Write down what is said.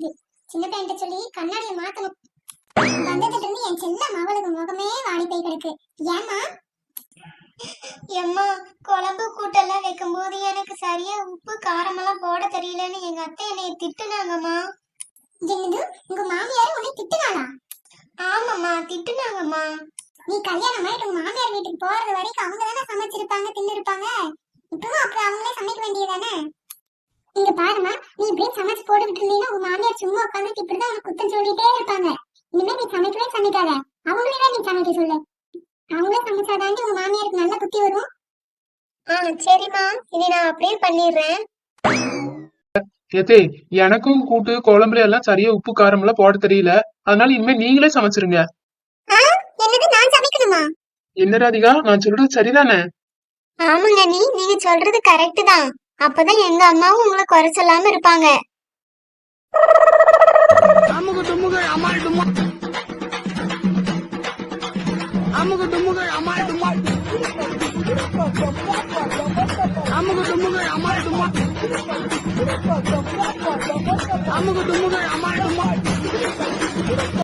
தெரியுது சின்ன பையன்கிட்ட சொல்லி கண்ணாடியை மாத்தணும். வந்ததுல இருந்து என் செல்ல மகளுக்கு முகமே வாடி போய் கிடக்கு. ஏமா எம்மா குழம்பு கூட்டெல்லாம் வைக்கும்போது எனக்கு சரியா உப்பு காரமெல்லாம் போட தெரியலன்னு எங்க அத்தை என்னைய திட்டுனாங்கம்மா. என்னது? உங்க மாமியார் உன்னை திட்டுனாளா? ஆமாம்மா திட்டுனாங்கம்மா. நீ கல்யாணம் ஆயிட்டு உங்க மாமியார் வீட்டுக்கு போறது வரைக்கும் அவங்க தானே சமைச்சிருப்பாங்க தின்னு இருப்பாங்க இப்பவும் அப்புறம் அவங்களே சமைக்க வேண்டியதானே இங்க பாருமா நீ இப்படியே சமைச்சு போட்டுக்கிட்டு இருந்தீங்கன்னா உங்க மாமியார் சும்மா உட்காந்துட்டு இப்படிதான் உனக்கு குத்தம் சொல்லிட்டே இருப்பாங்க. இனிமே நீ சமைக்கவே சமைக்காத. அவங்களே நீ சமைக்க சொல்லு. அவங்களே சமைச்சாதாண்டி உங்க மாமியாருக்கு நல்ல புத்தி வரும். ஆ சரிம்மா. இனி நான் அப்படியே பண்ணிடுறேன். ஏத்தே எனக்கும் கூட்டு குழம்புல எல்லாம் சரியா உப்பு காரம் எல்லாம் போட தெரியல. அதனால இனிமே நீங்களே சமைச்சிருங்க. என்னது நான் சமைக்கணுமா? என்ன ராதிகா நான் சொல்றது சரிதானே? ஆமாங்க நீ நீங்க சொல்றது கரெக்ட் தான். அப்பதான் எங்க அம்மாவும் உங்களை குறை சொல்லாம இருப்பாங்க. அமுகு டுமுகு அமால் டுமா